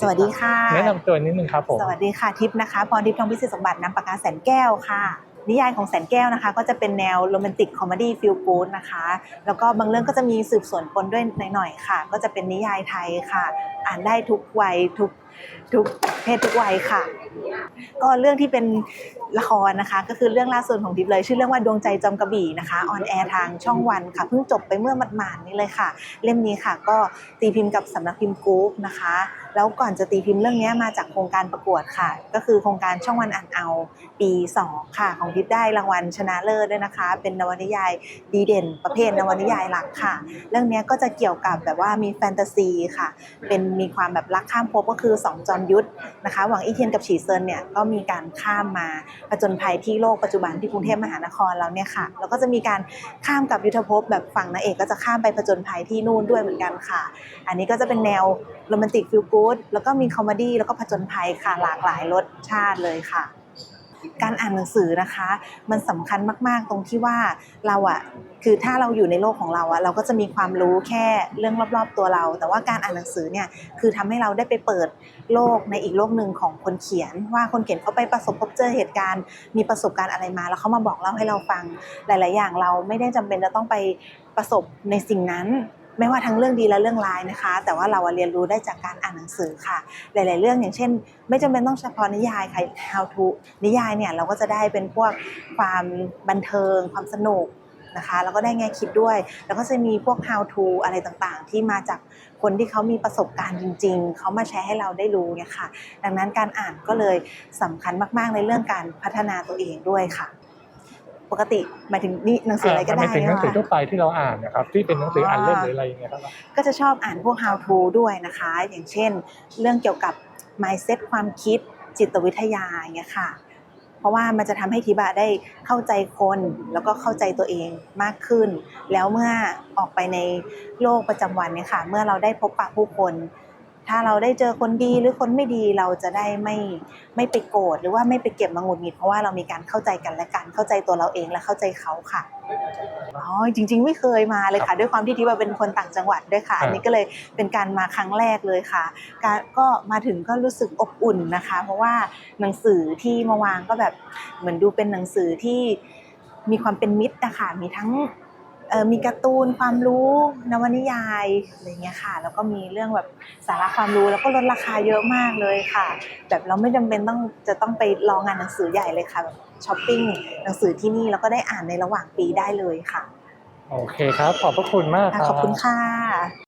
สวัสดีค่ะ แนะนำตัวนิดนึงครับผม สวัสดีค่ะทิพย์นะคะ พรทิพย์ทองพิสิทธิ์สมบัติน้ำปากกาแสนแก้วค่ะ นิยายของแสนแก้วนะคะ ก็จะเป็นแนวโรแมนติกคอมเมดี้ฟิลกูดนะคะ แล้วก็บางเรื่องก็จะมีสืบสวนปนด้วยหน่อยๆค่ะ ก็จะเป็นนิยายไทยค่ะ อ่านได้ทุกวัยทุก ทุกเพศทุกวัยค่ะ ก็เรื่องที่เป็นละครนะคะ ก็คือเรื่องล่าสุดของดิบเลย ชื่อเรื่องว่าดวงใจจอมกระบี่นะคะออนแอร์ทางช่องวันค่ะเพิ่งจบไปเมื่อหมาดๆนี้เลยค่ะ เล่มนี้ค่ะ ก็ตีพิมพ์กับสำนักพิมพ์กรุ๊ปนะคะ แล้วก่อนจะตีพิมพ์เรื่องนี้มาจากโครงการประกวดค่ะ ก็คือโครงการช่องวันอ่านเอาปี 2 ค่ะ ของทิพย์ได้รางวัลชนะเลิศด้วยนะคะ เป็นนวนิยายดีเด่น ประเภทนวนิยายหลักค่ะ เรื่องนี้ก็จะเกี่ยวกับแบบว่ามีแฟนตาซีค่ะ เป็นมีความแบบรักข้ามภพก็คือ2 จอมยุทธนะคะหวังอีเทียนกับฉีเซินเนี่ยก็มีการข้ามมาผจญภัยที่โลกปัจจุบันที่กรุงเทพมหานครแล้วเนี่ยค่ะแล้วก็จะมีการข้ามกับยุทธภพแบบฝั่งนางเอกก็จะข้ามไปผจญภัยที่นู่นด้วยเหมือนกันค่ะ อันนี้ก็จะเป็นแนวโรแมนติกฟิลกู๊ดแล้วก็มีคอมเมดี้แล้วก็ผจญภัยค่ะหลากหลายรสชาติเลยค่ะ การอ่านหนังสือนะคะ มันสำคัญมาก ๆ ตรงที่ว่าเราอะคือถ้าเราอยู่ในโลกของเราอะเราก็จะมีความรู้แค่เรื่องรอบๆตัวเรา แต่ว่าการอ่านหนังสือเนี่ยคือทำให้เราได้ไปเปิดโลกในอีกโลกหนึ่งของคนเขียน ว่าคนเขียนเขาไปประสบพบเจอเหตุการณ์ มีประสบการณ์อะไรมา แล้วเขามาบอกเล่าให้เราฟังหลาย ๆ อย่างเราไม่ได้จำเป็นจะต้องไปประสบในสิ่งนั้น ไม่ว่าทั้งเรื่องดีและเรื่องร้ายนะคะ แต่ว่าเราเรียนรู้ได้จากการอ่านหนังสือค่ะ หลาย ๆ เรื่องอย่างเช่น ไม่จำเป็นต้องเฉพาะนิยายค่ะ how to นิยายเนี่ยเราก็จะได้เป็นพวกความบันเทิง ความสนุกนะคะแล้วก็ได้แง่คิดด้วย แล้วก็จะมีพวก how to อะไรต่างๆ ที่มาจากคนที่เขามีประสบการณ์จริง ๆ เขามาแชร์ให้เราได้รู้เนี่ยค่ะ ดังนั้นการอ่านก็เลยสำคัญมาก ๆ ในเรื่องการพัฒนาตัวเองด้วยค่ะ ปกติหมายถึงนี่หนังสืออะไรก็ได้ม่ถึงหนังสือค่ะทั่วไปที่เราอ่านนะครับที่เป็นหนังสืออ่านเล่มหรืออะไรอย่างเงี้ยครับก็จะชอบอ่านพวก how to ด้วยนะคะ อย่างเช่น เรื่องเกี่ยวกับ mindset ความคิดจิตวิทยาอย่างเงี้ยค่ะ เพราะว่ามันจะทำให้ทิบะได้เข้าใจคนแล้วก็เข้าใจตัวเองมากขึ้น แล้วเมื่อออกไปในโลกประจำวันเนี่ยค่ะ เมื่อเราได้พบปะผู้คน ถ้าเราได้เจอคนดีหรือคนไม่ดีเราจะได้ไม่ไม่ไปโกรธหรือว่าไม่ไปเก็บมาหงุดหงิดเพราะว่าเรามีการเข้าใจกันและกันเข้าใจตัวเราเองและเข้าใจเขาค่ะอ๋อจริง ๆ ไม่เคยมาเลยค่ะ ด้วยความที่ทิพย์เป็นคนต่างจังหวัดด้วยค่ะอ่าอันนี้ก็เลยเป็นการมาครั้งแรกเลยค่ะการก็มาถึงก็รู้สึกอบอุ่นนะคะ เพราะว่าหนังสือที่มาวางก็แบบเหมือนดูเป็นหนังสือที่มีความเป็นมิตรนะคะมีทั้งเอ่อ มีการ์ตูนความรู้นวนิยายอะไรเงี้ยค่ะ แล้วก็มีเรื่องแบบสาระความรู้แล้วก็ลดราคาเยอะมากเลยค่ะ แบบเราไม่จำเป็นต้องจะต้องไปรองานหนังสือใหญ่เลยค่ะแบบช้อปปิ้งหนังสือที่นี่แล้วก็ได้อ่านในระหว่างปีได้เลยค่ะ โอเคครับ ขอบพระคุณมากครับขอบคุณค่ะ